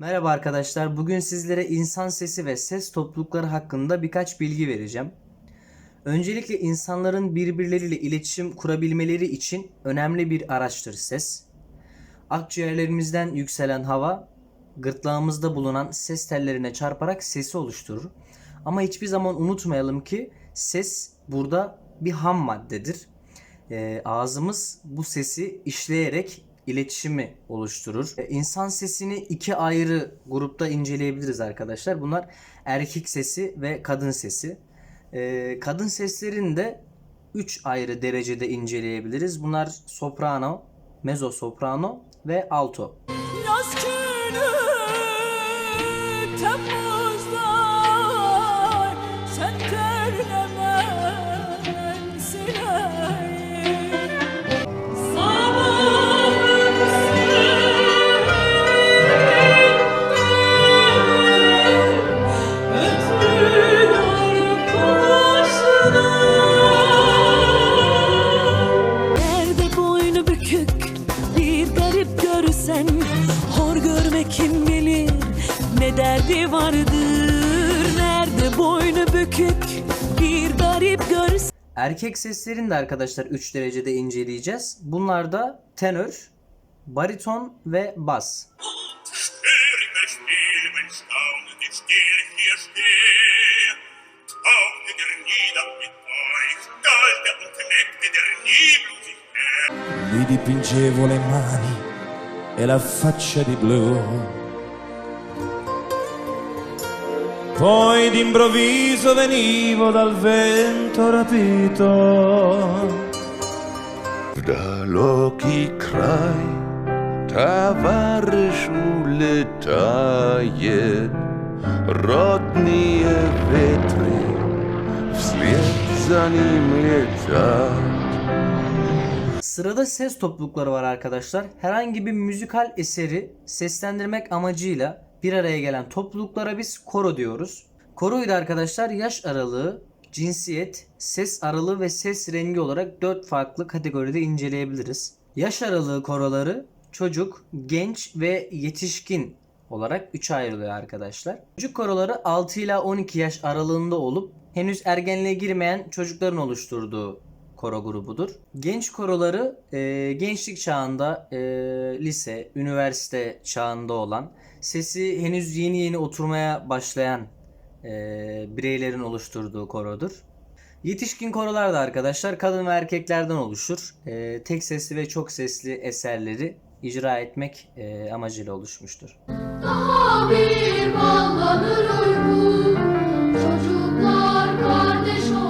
Merhaba arkadaşlar. Bugün sizlere insan sesi ve ses toplulukları hakkında birkaç bilgi vereceğim. Öncelikle insanların birbirleriyle iletişim kurabilmeleri için önemli bir araçtır ses. Akciğerlerimizden yükselen hava gırtlağımızda bulunan ses tellerine çarparak sesi oluşturur. Ama hiçbir zaman unutmayalım ki ses burada bir ham maddedir. Ee, ağzımız bu sesi işleyerek iletişimi oluşturur. Ee, İnsan sesini iki ayrı grupta inceleyebiliriz arkadaşlar. Bunlar erkek sesi ve kadın sesi. Ee, kadın seslerini de 3 ayrı derecede inceleyebiliriz. Bunlar soprano, mezzo soprano ve alto. Yaz görsen Hor görme kim bilir ne derdi vardır Nerede boynu bükük bir garip görsen Erkek seslerini de arkadaşlar 3 derecede inceleyeceğiz. Bunlar da tenör, bariton ve bas. Gli dipingevo le mani e la faccia di blu. Poi d'improvviso venivo dal vento rapito. Da Loki kraj, towarzyszu letaje, rodnie wietry, wsled za nim letaje. Sırada ses toplulukları var arkadaşlar. Herhangi bir müzikal eseri seslendirmek amacıyla bir araya gelen topluluklara biz koro diyoruz. Koroyu da arkadaşlar yaş aralığı, cinsiyet, ses aralığı ve ses rengi olarak 4 farklı kategoride inceleyebiliriz. Yaş aralığı koroları çocuk, genç ve yetişkin olarak 3 ayrılıyor arkadaşlar. Çocuk koroları 6 ila 12 yaş aralığında olup henüz ergenliğe girmeyen çocukların oluşturduğu koro grubudur. Genç koroları e, gençlik çağında e, lise, üniversite çağında olan, sesi henüz yeni yeni oturmaya başlayan e, bireylerin oluşturduğu korodur. Yetişkin korolar da arkadaşlar kadın ve erkeklerden oluşur. E, tek sesli ve çok sesli eserleri icra etmek e, amacıyla oluşmuştur. Daha bir ballanır Çocuklar kardeş oldu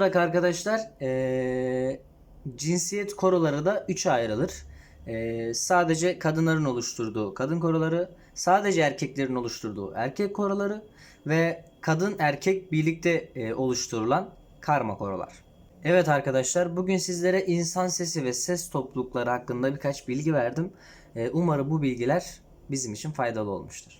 olarak arkadaşlar eee, cinsiyet koroları da 3'e ayrılır. Eee, sadece kadınların oluşturduğu kadın koroları, sadece erkeklerin oluşturduğu erkek koroları ve kadın erkek birlikte eee, oluşturulan karma korolar. Evet arkadaşlar bugün sizlere insan sesi ve ses toplulukları hakkında birkaç bilgi verdim. Eee, umarım bu bilgiler bizim için faydalı olmuştur.